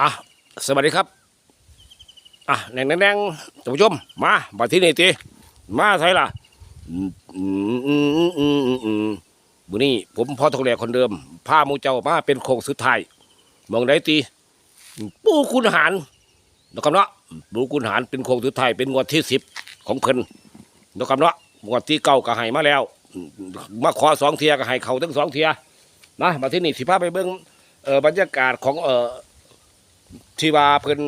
อะสวัสดีครับ อะแดงแดงๆท่านผู้ชม มามาที่นี่ตีมาใช่ล่ะอืมอืมอืมอืมอืมอืมอืมบุนี้ผมพ่อทองแหลคนเดิมพามูเจ้ามาเป็นโครงสุดท้ายมองได้ตีปูคุณหารนะครับเนาะปูคุณหารเป็นโครงสุดท้ายเป็นงวดที่สิบของเพิ่นนะครับเนาะงวดที่เก้าก็ให้มาแล้ว มาขอสองเทียก็ให้เขาทั้งสองเทียนะมาที่นี่สิพาไปเบิ่งเอ่อบรรยากาศของเออ ที่ว่าเพิ่น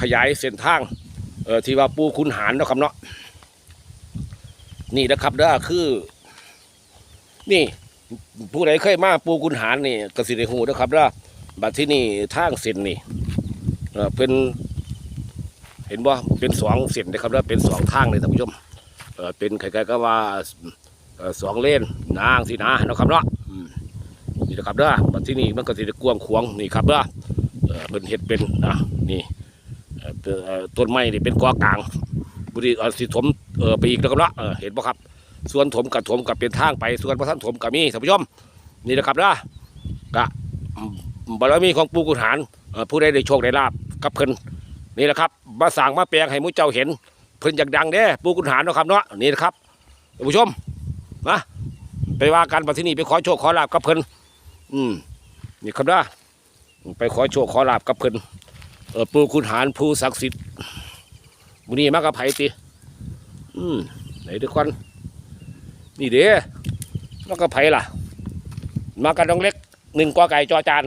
ขยายเส้นทางเออที่ว่าปูคุณหารเนาะครับเนาะนี่นะครับเด้อคือ นี่ ผู้ใดเคยมาปูคุณหารนี่กสิได้ฮู้นะครับเด้อบัดที่นี่ทางเส้นนี่เออเป็นเห็นบ่าเป็นสองเส้นนะครับเด้อเป็นสองทางเลยท่านผู้ชมเออเป็นใครๆก็ว่าสองเลนนางสินะนะครับเนาะนี่นะครับเด้อบัดที่นี่มันก็สิได้กวงขวงนี่ครับเด้อ เอ่อเป็นเห็ดเป็นอะนี่ต้นไม้นี่เป็นกอกลางบุรีสิถมเออไปอีกแล้วก็เนาะเห็นปะครับ ส่วนถมกับถมกับเป็นทางไป ส่วนพระท่านถมกับมีท่านผู้ชมนี่นะครับนะกะบารมีของปู่กุหารเอ่อผู้ใดได้โชคได้ลาบกับเพิ่นนี่แหละครับมาสั่งมาแปลงให้มุเจ้าเห็นเพิ่นอยากดังเด้ปู่กุหารเนะครับเนาะนี่นะครับท่านผู้ชมนะไปว่ากันมาที่นี่ไปขอโชคขอลาบกับเพิ่นอืมนี่ครับนะ ไปขอโชคขอลาบกับเพิ่นเออปูคุณหารผู้ศักดิ์สิทธิ์บุนี้มากับไผติอืมไหนทุกคนนี่เด้มากับไผล่ะ มากับน้องเล็กหนึ่งกว่าไก่จอจาน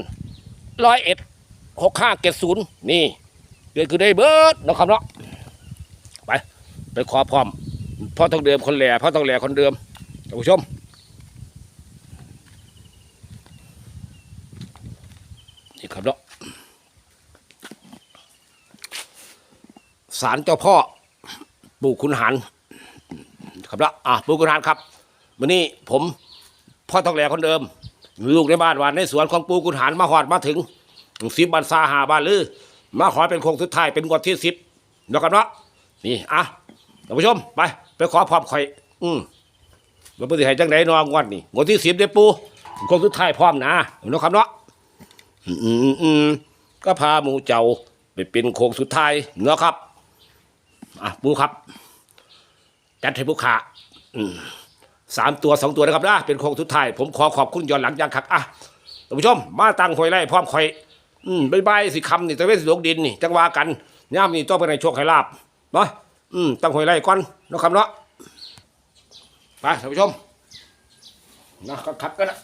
ร้อยเอ็ดหกห้าเจ็ดศูนย์นี่เดือนคือได้เบิร์ดนะครับเนาะไป ไปขอพร้อมพ่อต้องเดิมคนแหล่พ่อต้องแหล่คนเดิมท่านผู้ชม นี่ครับเนาะ ศาลเจ้าพ่อปู่คุณหารครับเนาะอะปู่คุณหารครับวันนี้ผมพ่อทองแหลคนเดิม ลูกในบ้านวานในสวนของปู่คุณหารมาหอดมาถึงสิบบันซาหาบานลือมาขอเป็นโคงสุดท้ายเป็นงวดที่สิบนะครับเนาะนี่อะท่านผู้ชมไป ไปขอพร้อมข่อย อืมว่าเพื่อให้จังไดนนองวดนี่งวดที่สิบเด้ปู่โคงสุดท้ายพร้อมนะเนะครับเนาะอืมอืมอืมก็พาหมูเจ้าไปเป็นโค้งสุดท้ายเนาะครับ อะปูครับจัดให้ผู้ขาสามตัวสองตัวนะครับนะเป็นโค้งสุดท้าย ผมขอขอบคุณย้อนหลังยังคักอะท่านผู้ชม มาตั้งหอยไร่พร้อมคอย อืมบายบายสิคำนี่ตะเวนสิลกดินนี่ จังวากันย่ามนี่ต้องไปในโชคให้ลาบเนาะอืมตั้งหอยไร่ก่อนนะครับเนาะไปท่านผู้ชมนะคักๆกันนะ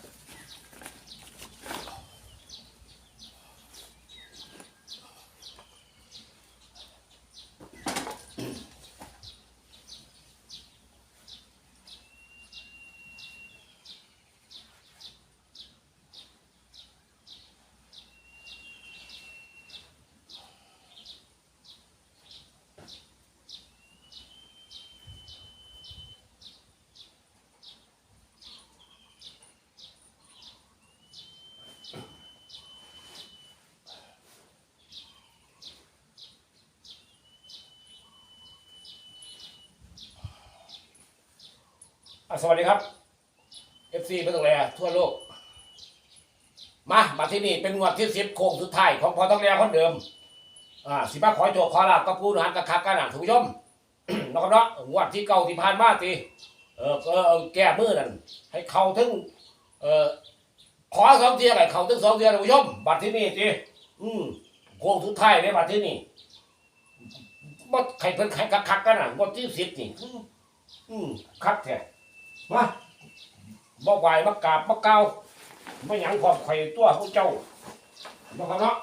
สวัสดีครับ FC เป็นตรงไหนอะทั่วโลก มามาที่นี่เป็นงวดที่สิบโค้งสุดท้ายของพอต้องแรคนเดิม อ่าสิบ้าขอโจกขอลาบกับผู้หานกับคักกันอะท่านผู้ชมนะครับเนาะงวดที่เก่าที่ผ่านมาตีเออเออแก้มือนั่นให้เขาถึง เออขอสองเทียไห้เขาถึงสองเทียท่านผู้ชมบัตรที่นี่ตีอืมโค้งสุดท้ายในบัตรที่นี่บัตรใครเพิ่นใครคักคักกันอะงวดที่สิบนี่อืมอืมคักแท้ มาบ่ไหวมากราบมาเกาไม่หยังความไข่ตัวของเจ้าบ่ครับเนาะ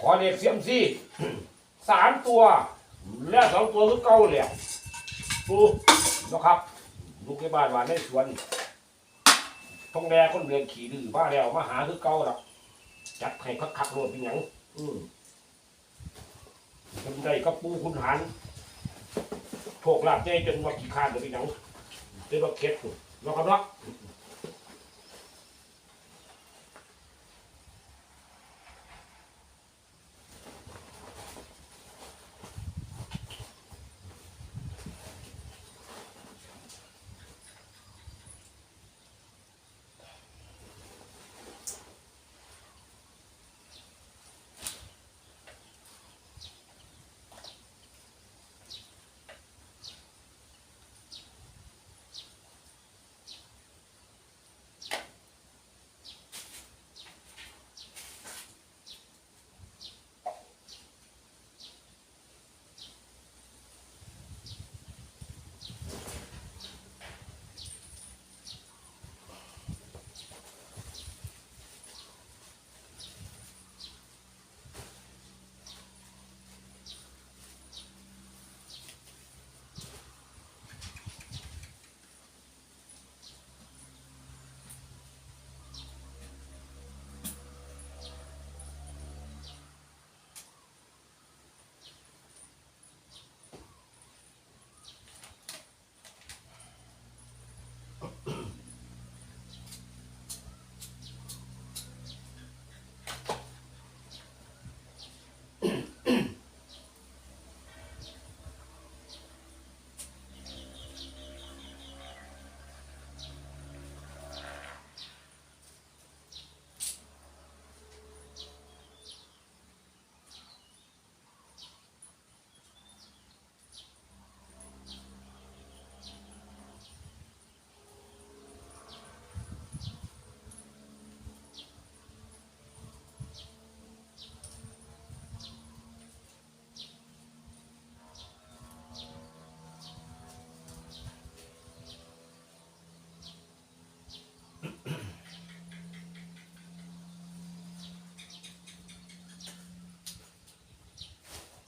ขอเด็กเสียมซี่สามตัว และสองตัวคือเก่าเลยปูนะครับ ลูกในบ้านว่าในสวนทองแดงคนเรียนขี่ดื้อมาแล้วมาหาคือเก่าหรอกจัดให้คักคักๆโลดเป็นหยังอืมเป็นได้ก็ปูคุณหารโชคลาภใหญ่จนว่าขี้คร้านเลยเป็นหยังเรียกว่าเข็ดเนาะครับเนาะ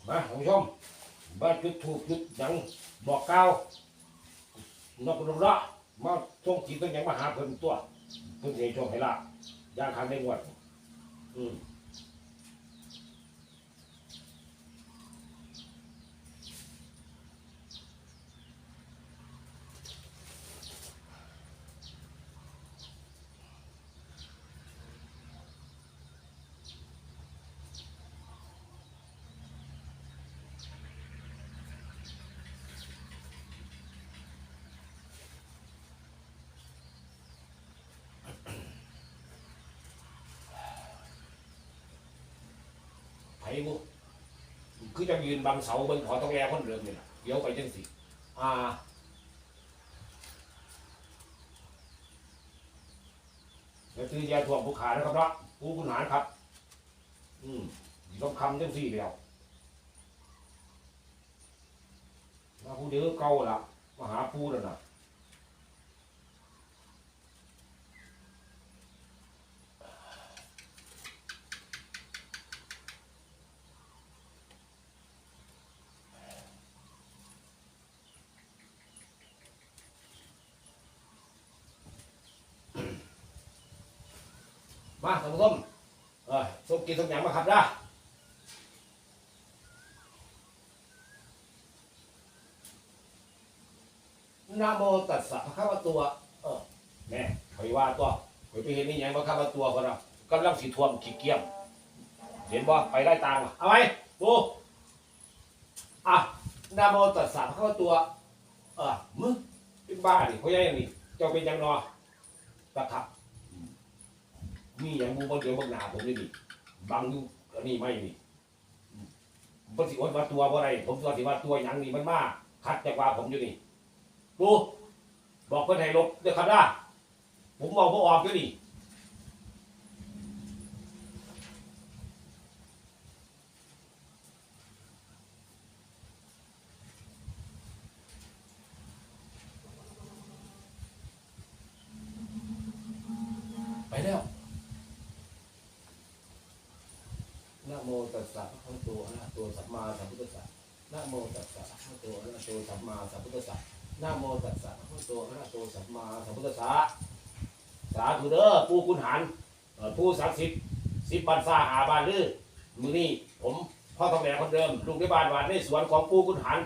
มาท่านผู้ชมบ้านจุดถูกจุดหยังบอกเก้านอกลงละมาส่งจิตต้องยังมาหาเพิ่นตัวเพิ่นสิให้โชคให้ลาบย่างคันได้งวดอืม บุคือจะยืนบังเสาเบิ่งขอต้องแลคนเดิมนี่ล่ะเดี๋ยวไปจังสิอ่าแล้วซื้อยาถ่วงผู้ขานะครับเนาะผู้คุณหารครับ อืมต้องคำจังสี่แล้วมาผู้เดือเก่าละมาหาผู้แล้วนะ มาท่านผู้ชมเออส่งกินส่งหยังมาครับนะนะโมตัสสะพระคัมภตัว เออแม่คอยว่าตัวคอยไปเห็นนี่ยังพระคัมภตัวคนน่ะกำลังสิท่วมขี้เกียจเห็นบ่ไปไล่ตามบ่เอาไหมดูอะนะโมตัสสะพระคัมภตัว เออมึงเป็นบ้าดิเขาใหญ่อย่งนี้เจ้าเป็นยังนอตะขับ มีอย่างมูบังเดียวบางหนาผมนี่ดิบังอยู่อันนี้ไม่นี่ผมสิอดว่าตัวบ่ไรผมตัวสิว่าตัวหยังนี่มันมากคัดแต่ว่าผมอยู่นี่ดูบอกเพื่อนให้ลบเด้อครับนะผมบอกบ่ออกอยู่นี่ไปแล้ว นะโมตัสสะพระคะวะโตอะระหะโตสัมมาสัมพุทธัสสะนะโมตัสสะพระคะวะ โตสัมมาสัมพุทธัสสะนะโมตัสสะพระคะวะโตอะระหะโตสัมมาสัมพุทธัสสะสาธุเด้อปู่คุณหารเอ่อผู้ศักดิ์สิทธิ์สิบบันซาหาบานลือมือนี้ผมพ่อทองแดงคนเดิมลุงที่บ้านหวานในสวนของปู่คุณหาร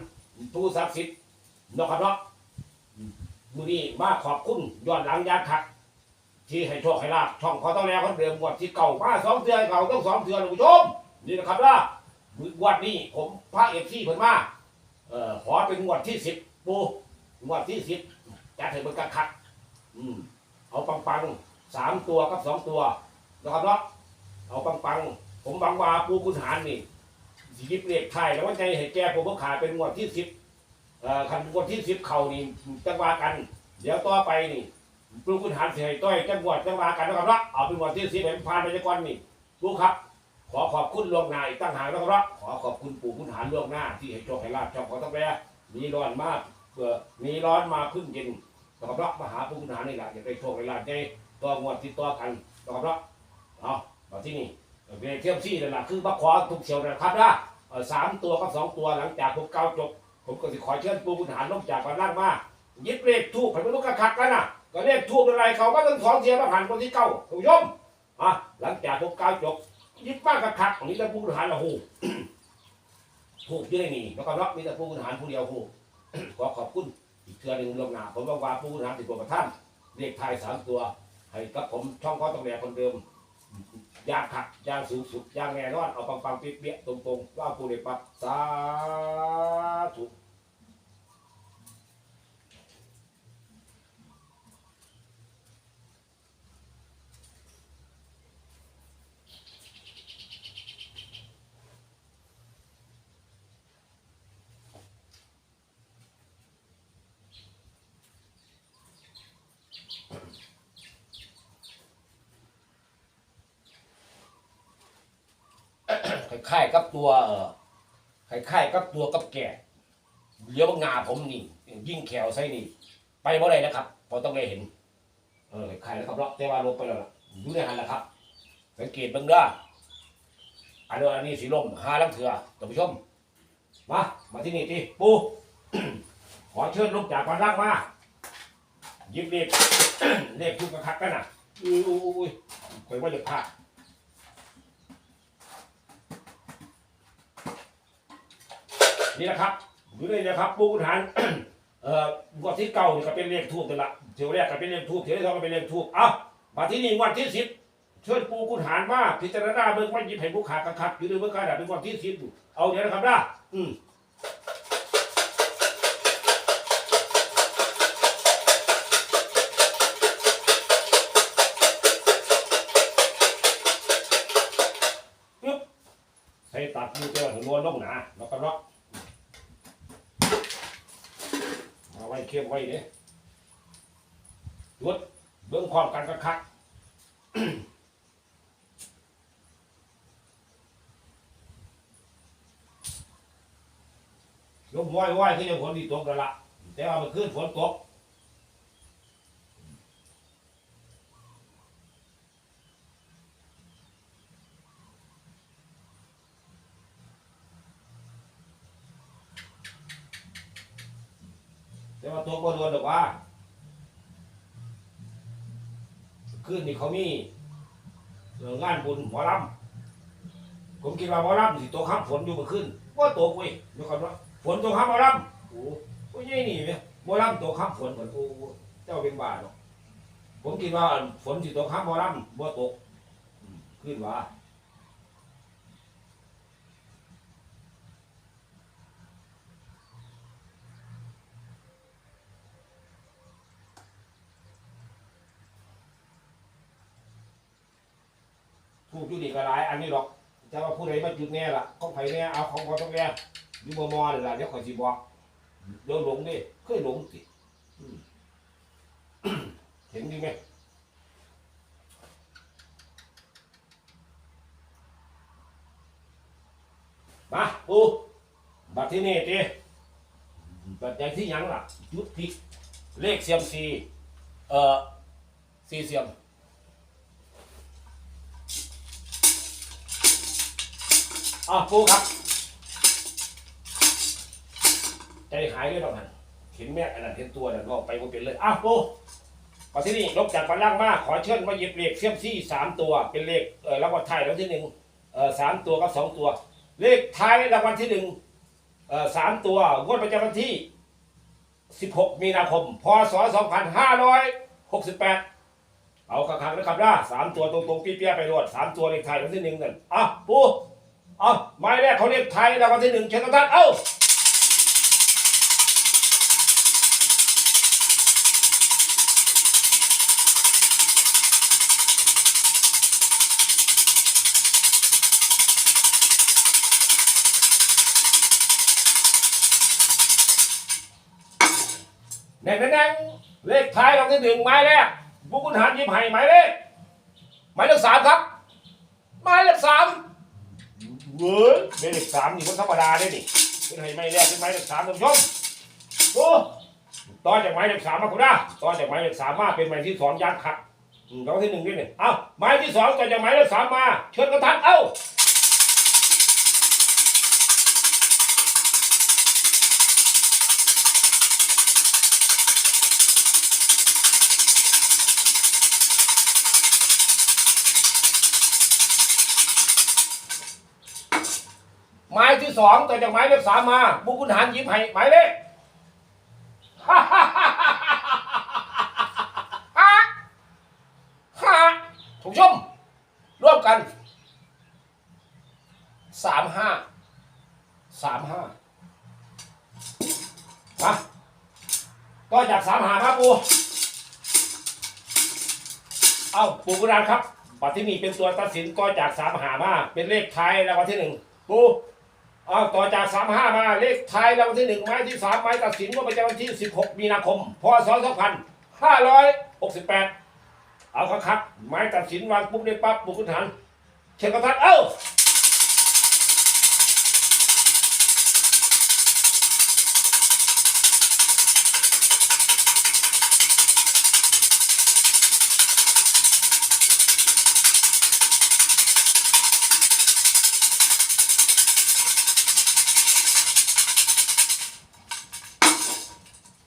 ผู้ศักดิ์สิทธิ์นาะครับเนาะมือนี้มาขอบคุณย้อนหลังยานคักที่ให้โชคให้ลาบช่องขอต้องแลคนเดิมงวดที่เก่ามาสองเดือนเก่าต้องสองเดือนคุณผู้ชมนี่นะครับว่ามืองวดนี้ผมพระเอกที่เพิ่นมา เออขอเป็นงวดที่สิบปูงวดที่สิบจัดให้เบิ่งคักๆอืมเอาปังปังๆสามตัวกับสองตัวนะครับเนาะเอาปังปังๆผมหวังว่าปูคุณหารนี่สิยิบเลขไทยแล้วว่าใจให้แก้ผมก็ขาดเป็นงวดที่สิบเอ่อคันงวดที่สิบเข่านี่จังว่ากัน เดี๋ยวต่อไปนี่ปูคุณหารเสียต้อยจังหวัดจังว่ากันนะครับเนาะเอาเป็นงวดที่สิบเห็นผ่านไปจะก่อนนี่ปูครับ ขอขอบคุณล่วงหน้าอีกตั้งหากนะครับ ขอขอบคุณปู่คุณหารล่วงหน้า ที่ให้โชคให้ลาบช่องขอต้องแปรมีร้อนมากเบื่อมีร้อนมาพึ่งเย็นนะครับมาหาปู่คุณหารนี่แหละจะได้โชคให้ลาบใจต่องวดที่ต่อกันนะครับเอามาที่นี่เรียนเทียมซี่นั่นแหละคือบักขอทุกเชียวนะครับนะสามตัวกับสองตัวหลังจากผมเก้าจบ ผมก็สิขอเชิญปู่คุณหารลงจากกันล่างมายึดเลขทูบให้มันลูกกระคักกันนะก็เลขทูบอะไรเขาก็ต้องสองเสียมาหันคนที่เก้าถูกยมอะหลังจากผมเก้าจบ ยิบมากกับคักของนี้แล้วผู้บริหารละหูถูเยอะนี่แล้วก็รับมีแต่ผู้บริหารผู้เดียวหูขอขอบคุณอีกเทือหนึ่งลงหนาผมว่าว่าผู้บริหารติดตัวประท่านเลขไทยสามตัว ให้กับผมช่องข้อต้องแหนคนเดิมยางขักยางสูงสุดยางแน่นอนเอาปังๆเปี้ยๆตรงๆว่าผู้เดปัดสาธุ ค ล้ายๆกับตัวเออคล้ายๆกับตัวกับแก่เลี้ยวงาผมนี่ ยิ่งแขวใส่นี่ ไปบ่ได้นะครับพอต้องได้เห็น เออคล้ายๆนะครับเนาะแต่ว่าลงไปแล้วล่ะอยู่ในหันแหละครับสังเกตเบิ่งเด้ออันนี้อันนี้สีลมหาลังเถื่อท่านผู้ชมมามาที่นี่ทีปูขอเชิญลูกจากวันรักมาหยิบเลขเลขทุกกระคักกันน่ะอุ้ยอุ้ยอุ้ยคอยว่าจะพลาด นี่นะครับดูเลยนะครับปูกุฐานเอ่องวดที่เก่านี่ก็เป็นเลขทูบแต่นละเที่ยวแรกก็เป็นเลขทูบเที่ยวที่สองก็เป็นเลขทูบเอ้ามาที่นี่งวันที่สิบเชิญปูกุฐานมาพิจารณาเบิ่งว่าหยิบให้ผู้ขากระคักอยู่ในเบิ่งการเป็นงวันที่สิบเอาเดี๋ยวนะครับนะอืมใส่ตัดมือเจ้าถึงม้วนลงหนาแล้วก็ล็อกาไว้เข้มไว้เนี่ยหยุดเบื้องความกันกระคักยกม้อยไหวคือยังฝนที่ตกแล้วล่ะแต่ว่ามันขึ้นฝนตก แต่ว่าตัวก็โดนหรอกว่าคืนนี้ เขามีเอ่องานบุญหมอลำผมคิดว่าหมอลำสิตัวข้ามฝนอยู่เมื่อคืนว่าตกเว้ยเดี๋ยวก่อนว่าฝนตัวข้ามหมอลำโอ้โหยัยนี่ไหมหมอลำตัวข้ามฝนเหมือนกูเจ้าเป็นบ้าเนาะผมคิดว่าฝนสิตัวข้ามหมอลำว่าตกอืมขึ้นว่า ถูกอยู่ดีก็หลายอันนี้หรอกจะว่าผู้ใดมาจุดแน่ล่ะของไผแน่เอาของพอต้องแน่อยู่มอมอนี่ล่ะเดี๋ยวขอยสิบอกเดี๋ยวหลงดิเคยหลงสิอืมเห็นดีไหมมาปูบัตรที่นี่ตีบัตรใหญ่ที่หยังล่ะยุดที่เลขเสียมซีเอ่อซีเสียม อะปูครับ ใจหายด้วยตอนนั้นเห็นแม่อันนั้นเห็นตัวนั่นก็ไปบ่เป็นเลยอะปูบัตรที่นี่ลบจากบันลลังมาขอเชิญมาหยิบเลขเสียมซี่สามตัวเป็นเลขเออรางวัลไทายรางวัลที่หนึ่งเออสามตัวกับสองตัว เลขท้ายรางวัลที่หนึ่งเออสามตัวงวดประจำวันที่16มีนาคม พศ2568เอาครั้งๆนะครับนะสามตัวตรงๆปีเปี้ยๆไปรวดสามตัวเลขท้ายรางวัลที่หนึ่งนั่นอะปู เอะหมายแรกเขาเลขท้ายรางวัลที่หนึ่งเชิญท่านเอ้าแน่นๆๆเลขท้ายรางวัลที่หนึ่งหมายแรกบุคคลหารยิบให้หมายเลขหมายเลขสามครับหมายเลขสาม เว้ยหมายเลขสามนี่คนธรรมดาได้ดิเป็นไห้หมายแรกเป็นไม้เลขสามท่านผู้ชมโอ้ต่อจากไม้เลขสามมาคุณนะต่อจากไม้เลขสามมาเป็นไม้ที่สองยักษ์ขัดอืมรางที่หนึ่งด้วยเนี่เอ้าไม้ที่สองต่อจากไม้เลขสามมา เชิญกระทัดเอ้า หมายที่สองต่อจากหมายเลขสามมาบุคคลหันหยิบให้หมายเลขฮ่าฮ่าฮ่าฮ่าฮ่าถูกชมร่วมกันสามห้าสามห้ามาก็จากสามหามาปูเอาปูกรานครับปัตที่มีเป็นตัวตัดสินก็จากสามหามาเป็นเลขท้ายรางวัลที่หนึ่งปู อาต่อจากสามห้ามาเลขท้ายรางวัลที่หนึ่งไม้ที่สามไม้ตัดสินว่าประจำวันที่สิบหกมีนาคม พศสองพันห้าร้อยหกสิบแปดเอาครับครับไม้ตัดสินวางปุ๊บได้ปั๊บบุกขึ้นหันเชิญกระทัดเอ้า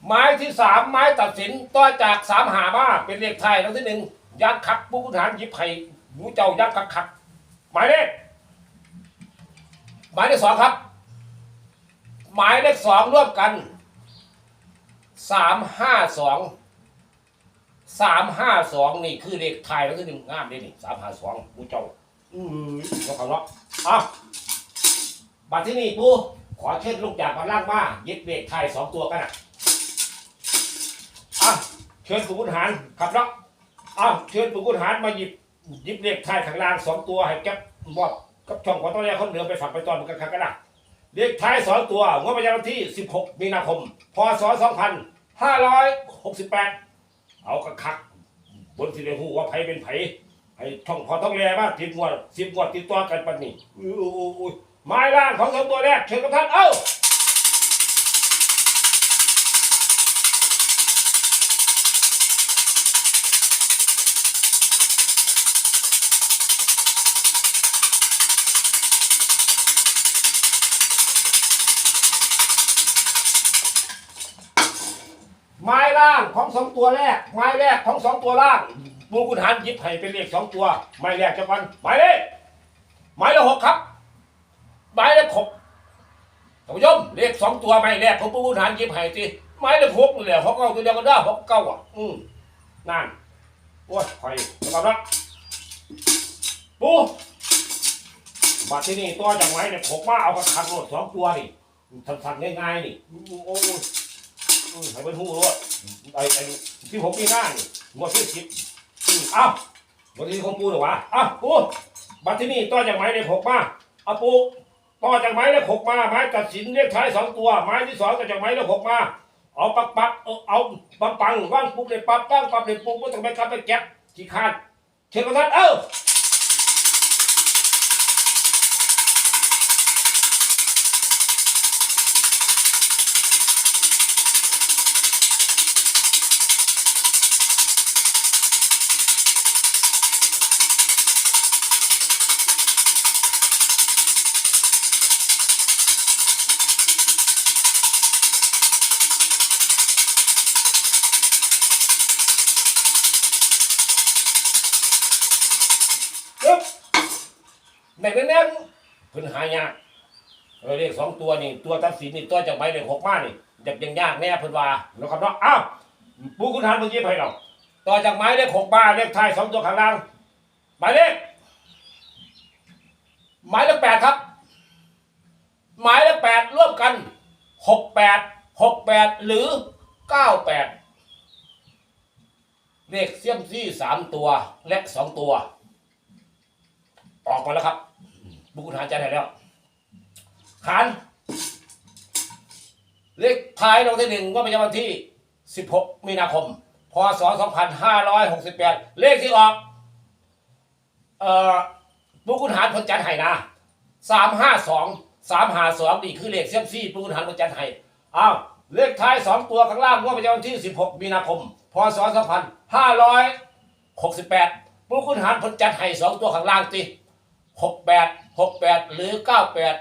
ไม้ที่สามไม้ตัดสินต่อจากสามหามาเป็นเลขไทยทั้งที่หนึ่งยักษ์คักผู้คุณหารยิบไผ่หนูเจ้ายักษ์คักคักหมายเลขหมายเลขสองครับ หมายเลขสองร่วมกันสามห้าสองสามห้าสองนี่คือเลขไทยทั้งที่หนึ่งงามเลยนี่สามห้าสองหนูเจ้า อืมก็เขาเนาะอะบัตรที่นี่ปูขอเชิญลูกจากมาล่างมายึดเลขไทยสองตัวกันอะ เชิญผู้คุณหารขับรถอะเชิญผู้คุณหารมาหยิบหยิบเลขท้ายข้างล่างสองตัวให้แก๊บบอกกับช่องของตัวแรกคนเหลือไปฝักไปตอนกันกันนะเลขท้ายสองตัวงวดประจำวันที่ 16 มีนาคม พศ 2568 เอากระคัก บนสิเดหูว่าไผเป็นไผให้ช่องพอต้องแลมาติดงวดสิบงวดติดต่อกันปันนี้อุ้ยไม้ล่างของสองตัวแรกเชิญกับท่านเอ้า ของสองตัวแรก ไม้แรกของสองตัวล่างปูคุณหันยิบให้เป็นเลขสองตัว ไม้แรกจะกันหมายเลขหมายเลขหกครับหมายเลขหกท่านผู้ชมเลขสองตัวไม้แรกของปูคุณหันยิบให้สิไม้เลขหกนี่แหละหกเก้าตัวเดียวกันได้หกเก้าอะ อืมนั่นโอ้ยคอยกำลังปูบัดที่นี่ตัวจากไม้เลขหกมาเอากระถางรถสองตัวนี่สั้นๆง่ายๆนี่โอ้ยให้เป็นหูรู้ว่า ไอ้ไอ้ที่ผมมีหน้านี่หมดที่สิบเอ้าบทที่ของปูหรอวะเอ้าปูบัตรที่นี่ต่อจากไม้เลขหกมาเอาปูต่อจากไม้เลขหกมาไม้ตัดสินเลขท้ายสองตัว ไม้ที่สองต่อจากไม้เลขหกมา เอาปักปักเอาเอาปังปังว่างปุ๊บเลยปักปังปักเลยปุ๊บไม่ต้องไปกลับไปแก็บขี้คานเชิญกระทันเอ้า ตัวนี่ตัวตัดสินนี่ตัวจากใบเลขหกมานี่อยากยังยากแน่เพิ่นว่าเนาะครับเนาะอ้าวปูคุณทานเมื่อกี้ให้เราต่อจากไม้เลขหกมาเลขท้ายสองตัวข้างล่างหมายเลขหมายเลขแปดครับ หมายเลขแปดร่วมกันหกแปดหกแปดหรือเก้าแปดเลขเซียมซี่สามตัวและสองตัว ออกมาแล้วครับ บุคคลหาใจไหนแล้วขาน เลขท้ายรางวัลที่หนึ่งว่าเป็นวันที่ 16 มีนาคม พศ 2568 เลขที่ออก เอ่อบุคคลหารคนจันไห้นะ352 352นี่คือเลขเซียมซี่บุคคลหารคนจันไห้อ้าวเลขท้าย 2 ตัวข้างล่างว่าเป็นวันที่ 16 มีนาคม พศ 2568บุคคลหารคนจันไห้สองตัวข้างล่างติหกแปดหรือเก้าแปด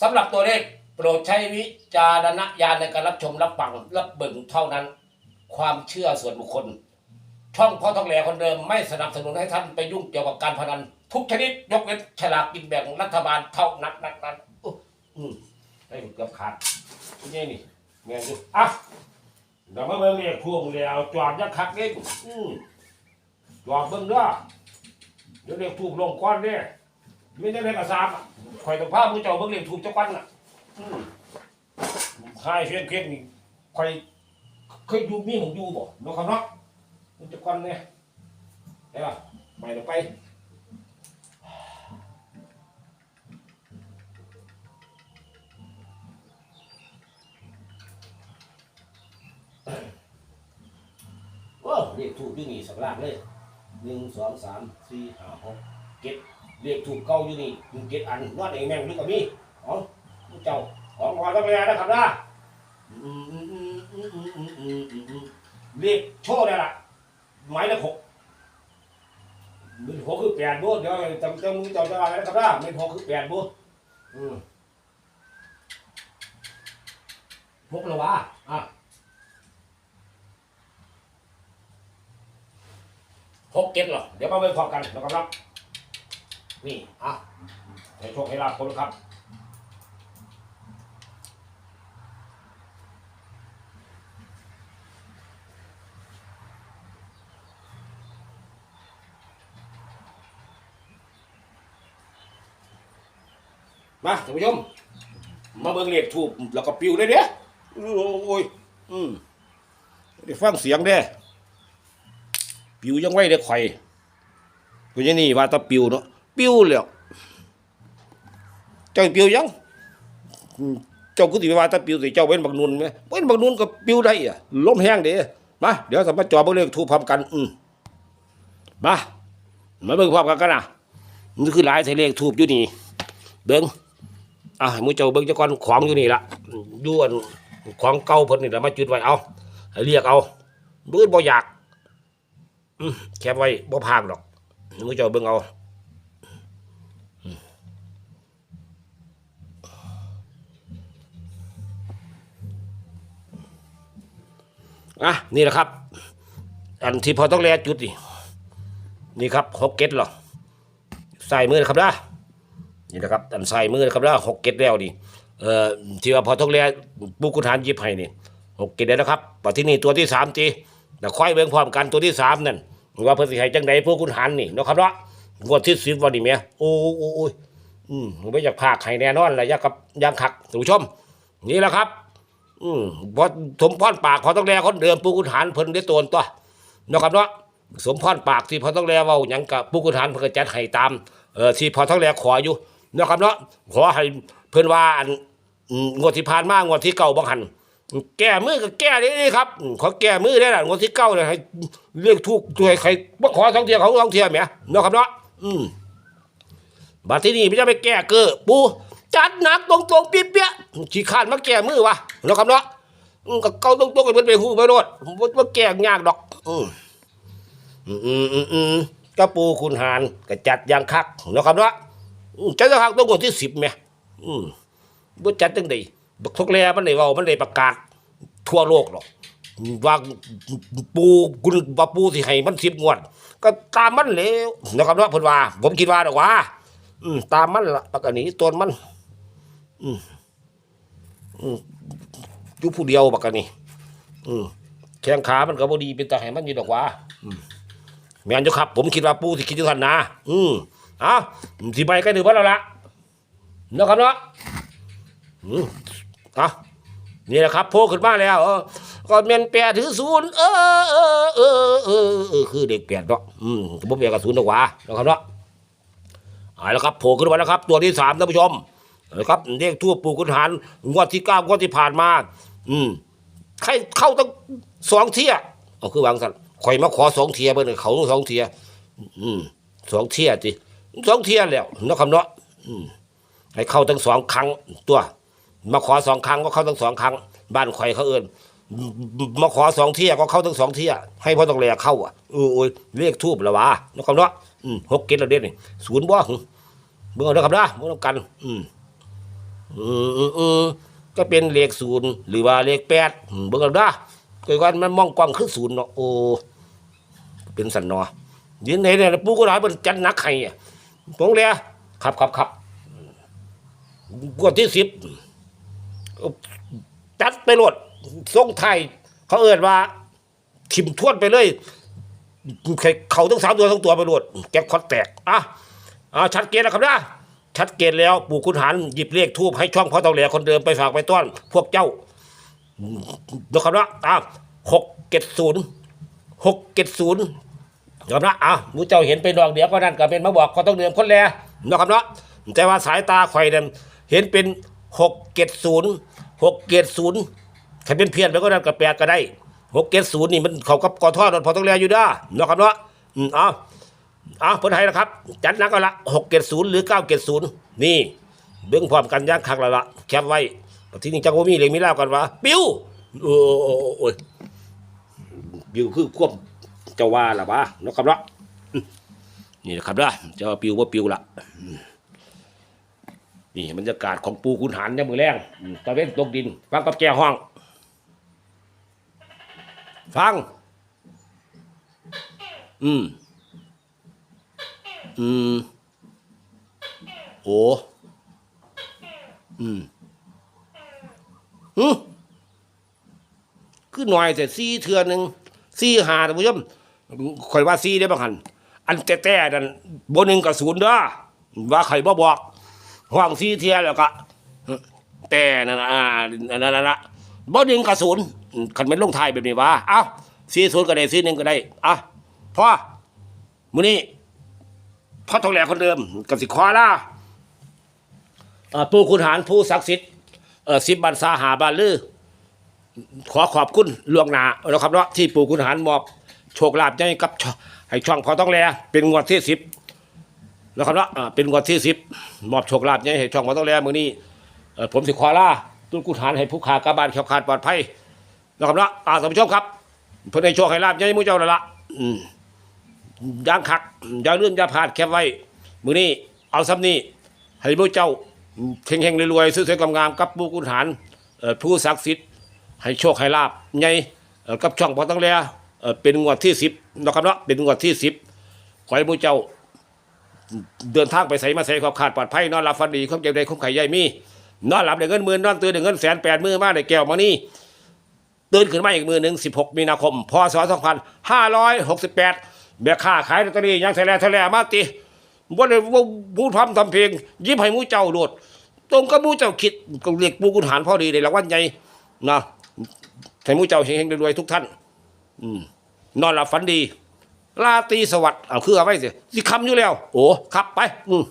สำหรับตัวเลข โปรดใช้วิจารณญาณในการรับชมรับฟังรับเบิ่งเท่านั้น ความเชื่อส่วนบุคคล ช่องพ่อทองแหล่คนเดิมไม่สนับสนุนให้ท่านไปยุ่งเกี่ยวกับการพนัน ทุกชนิดยกเว้นฉลากกินแบ่งรัฐบาลเท่านั้นนั้นนั้นอืมได้เกือบขาดนี่นี่เงี้ยดูอะเดี๋ยวมาเบิ่งเลขพวงแล้วจอดยักคักเล่นอืมจอดเบิ่งเด้อเดี๋ยวเลขถูกลงก้อนเนี่ยไม่ได้เล่นกับซามข่อยต้องพาผู้เจ้าเบิ่งเล่นถูกเจักวันน่ะ ค่ายเฟียนเพียนนี่ข่อยเคยอยู่มีของอยู่บ่เนาะครับเนาะมันจักวันเนี่ยได้ป่ะไปเดี๋ยวไปโอ้เลขถูกอยู่นี่สักลากเลยหนึ่งสองสามสี่ห้าหกเก็บเรียกถูกเก้าอยู่นี่มึงเจ็ดอันนวดเองแม่งนึกกับมีอ๋อผู้ เจ้าของพรต้องได้นะครับนะเรียกโชคได้ละไม้เลขหกมือหัหกคือแปดบูเดี๋ยวจำจำมึงจำจะอะไรนะครับนะมือหัหกคือแปดบูหกแล้ววะอะหกเก็ดหรอเดี๋ยวมาไปพร้อมกันนะครับนะนี่อะให้โชคให้ลาบคนครับ มาท่านผู้ชม มาเบิ่งเลขถูกแล้วก็ปิวเลยเด้อโอ้ย อืมได้ฟังเสียงเด้ปิวยังไว้ได้ไข่คุณยายนี่ว่าตะปิวเนาะปิวแล้วเจ้าปิวยังเจ้ากุฏิว่าตะปิวสิเจ้าเว้นบักนุนไหมเว้นบักนุนก็ปิวได้อะล้มแห้งเด้มาเดี๋ยวสัมมาจอเบิ่งเลขถูกพร้อมกันอืมมามาเบิ่งพร้อมกันกันนะนี่คือหลายไทยเลขถูกอยู่นี่เบิ่ง อะมูเจ้าเบิ่งเจ้าก่อนของอยู่นี่ละอยู่นของเก่าเพิ่นนี่ละมาจุดไว้เอาให้เรียกเอาบื้อบ่อยากอืแคบไว้บ่พางดอกมูเจ้าเบิ่งเอาอะนี่แหละครับ อันที่พอต้องแลจุดนี่นี่ครับหกเก็ดหรอใส่มือนะครับนะ นี่นะครับอันใส่มือนะครับแล้วหกเกตแล้วนี่เอ่อที่ว่าพอต้องเรียปูกุฐานยิบให้นี่หกเกตแล้วนะครับปัจที่นี่ตัวที่สามตีแต่ค่อยเบิ่งพร้อมกันตัวที่สามนั่นว่าเพิ่นสิให้จังใดปูกุฐานนี่นะครับเนาะงวดที่สิบวันนี้แม่โอ้โอ้โอ้ยอืมไม่อยากพากให้แน่นอนเลยยากกับยังคักท่านผู้ชม นี่แหละครับ อืมพอสมพรปากพอต้องแลคนเดิมปูกุฐานเพิ่นได้โตนตัวนะครับเนาะสมพรปากที่พอต้องแลเว้าหยังกับปูกุฐานเพิ่นก็จัดให้ตามเอ่อที่พอต้องแลขออยู่ นะครับเนาะขอให้เพื่อนว่าอันงวดที่ผ่านมางวดที่เก่าบังหันแก้มือก็แก้ได้นี่ครับขอแก้มือได้ละงวดที่เก้าเลยให้เรียกทุกช่วยใครบ่ขอสองเทียเขาสองเทียแหมเนะครับเนาะอืมบัดที่นี่ไม่ใช่ไปแก้เกอปูจัดหนักตรงๆเปี้ยๆขี้ขานมาแก้มือวะนะครับเนาะก็เก่าตรงๆกันเพิ่นไปฮู้ไปโลดบ่บ่แก้ยากดอก อืมอืมอืมอืมกระปูคุณหานก็จัดอย่างคักนะครับเนาะ จัดหักต้องกดที่สิบแหม่อืมบ่จัดจังไดบักทกแลมันได้เว้ามันได้ประกาศทั่วโลกหรอกว่าปูกุลว่าปูสิให้มันสิบงวด ก็ตามมันแล้วนะครับว่าเพิ่นว่า ผมคิดว่าดอกว่า อืมตามมันละปากอันนี้ตนมัน อืมอืมอยู่ผู้เดียวปากอันนี้ อืมแข้งขามันก็บ่ดีเป็นตาให้มันอยู่ดอกว่า อืมแม่นอยู่ครับ ผมคิดว่าปูสิคิดอยู่ท่านนะ อืม อาสิไปก็ถือว่าเราละนะครับเนาะอืมเอานี่แหละครับโผล่ขึ้นมาแล้วก็เมนแปดถือศูนย์เออเออเออเออเออคือเด็กแปดเนาะอืมก็บ่แปดกับศูนย์ดอกว่านะครับเนาะเอาละครับโผล่ขึ้นมาแล้วครับ ตัวที่สามท่านผู้ชมนะครับเลขทั่วปูกุนหารงวดที่เก้างวดที่ผ่านมา อืมใครเข้าตั้งสองเทียเอาคือวางสันข่อยมาขอสองเทียเบิ่งเขาสองเทีย อืมสองเทียจิ สองเที่ยแล้วเนาะคำเนาะให้เข้าทั้งสองครั้งตัว มาขอสองครั้งก็เข้าทั้งสองครั้ง บ้านข่อยเขาเอินมาขอสองเที่ยก็เข้าทั้งสองเที่ยให้พ่อต้องแลเข้าอะเออโอ้ยเรียกทูบล้ววะนาะคำเนาะหกเกตแล้วเด็ดนี่ศูนย์บ่หึเบิ่งเอาเด้อครับนะเบิ่งเอากัน อืมอืมอืมก็เป็นเลขศูนย์หรือว่าเลขแปดเบิ่งเอาเด้อเกิดว่ามันมองกว้างคือศูนย์เนาะโอ้เป็นสันนาะยินไหนเนี่ยปู่ก็หลายเป็นจัดหนักให้ ตรงเลยครับครับครับกวดที่สิบจัดไปโหลดทรงไทย เขาเอิดว่าทิมทวนไปเลยเขาทั้งสามตัวทั้งตัวไปโหลดแก๊กคอดแตกอะอ่าชัดเจนแล้วครับนะชัดเจนแล้ว ปู่คุณหันหยิบเลขทูบให้ช่องพ่อตองเหลียคนเดิมไปฝากไปต้อน พวกเจ้านะครับนะอะหกเจ็ดศูนย์หกเจ็ดศูนย์ ยอมนะอะมูเจ้าเห็นเป็นดอกเดียวก็นั่นก็เป็นมาบอกก็ต้องเดิมคนแลเนะครับเนาะแต่ว่าสายตาไข่อยนั่นเห็นเป็นหกเกตศูนย์หกเกตศูนย์ใครเป็นเพี้ยนไปก็นั่นก็แปลก็ได้หกเกตศูนย์นี่มันเขากับกอทอดพอต้องแลอยู่ด้านะครับเนาะอืมเอะอะเพิ่นให้นะครับ จัดหนักก็ละหกเกตศูนย์หรือเก้าเกตศูนย์นี่เบื้องพร้อมกันย่างคักล้วละแคปไว้ที่นี่จังว่ามีเลยมีเล่ากันว่า ปิ้วโอ้โอ้โอ้โอ้ยปิ้วคือควบ เจ้าว่าล่ะวะนาะครับเนาะนี่นะครับนะเจ้าปิวว่าปิวละนี่บรรยากาศของปูคุณหานเนี่ยมือแรงอืมตะเวนตกดิน ฟังกับแก่ห้อง ฟัง อืม อืมโอ้อืมหืคือหน่อยแต่ซี่เทือนหนึ่งซี่หาท่านผู้ชม ข่อยว่าซีได้บ้างหันอันแต่แต่นั่นบนหนึ่งกับศูนย์เด้อว่าใครบ่บอกห้องซีเทียแล้วก็แต่นั่นน่ะอ่านั่นนั่นนะบนหนึ่งกับศูนย์ขันเป็นลงไทายแบบนี้ว่าเอ้าซีศูนย์ก็ได้ซีหนึ่งก็ได้อะพ่อมื้อนี้พ่อทองแหลคนเดิมกับสิคว้าล่าเอ่อปู่คุณหารผู้ศักดิ์สิทธิ์เอ่อสิบบันซาหาบาลือ ขอขอบคุณล่วงหน้าแล้วครับเนาะที่ปู่คุณหารมอบ โชคลาภให้กับช่องให้ช่องพอต้องแลเป็นงวดที่สิบแล้วครับเนาะอ่าเป็นงวดที่สิบมอบโชคลาภให้ช่องพอต้องแลมื้อนี้เอ่อผมสิขอลาตุ้นคุณหารให้ผู้ขากลับบ้านแข็งขาดปลอดภัยนะครับเนาะอ่าท่านผู้ชมครับเพื่อให้โชคให้ลาภให้หมู่เจ้านั่นละอืมย่างคักอย่าเลื่อนย่าพลาดแคบไว้มื้อนี้เอาซ้ำนี้ให้พระเจ้าเฮงๆรวยๆสวยๆงามๆกับผู้กุณหารเอ่อผู้ศักดิ์สิทธิ์ให้โชคให้ลาบใหญ่เอ่อกับช่องพอต้องแล เอ่อเป็นงวดที่สิบนะครับเนาะเป็นงวดที่สิบขอให้พระเจ้า เดินทางไปใส่มาใส่ความขาดปลอดภัยนอนหลับฝันดีความเจ็บใดความไข่ใหญ่มีนอนหลับได้เงินหมื่นนอนตื่นได้เงินแสนแปดมือมาได้แก้วมานี่ตื่นขึ้นมาอีกมือหนึ่งสิบหกมีนาคมพศสองพันห้าร้อยหกสิบแปดแม่ค้าขายลอตเตอรี่ยังแถลแถลมาติบ่ได้ว่าพูดพร่ำทำเพลง ยิ้มให้หมูเจ้าโลดตรงกับหมูเจ้าคิดก็เรียกปูกุญหารพอดีได้รางวัลใหญ่นะให้หมูเจ้าเฮงๆรวยๆทุกท่าน อืมนอนหลับฝันดีลาตรีสวัสดิ์เอาคือเอาไว้สิสิคำอยู่แล้ว โอ้ขับไป อืม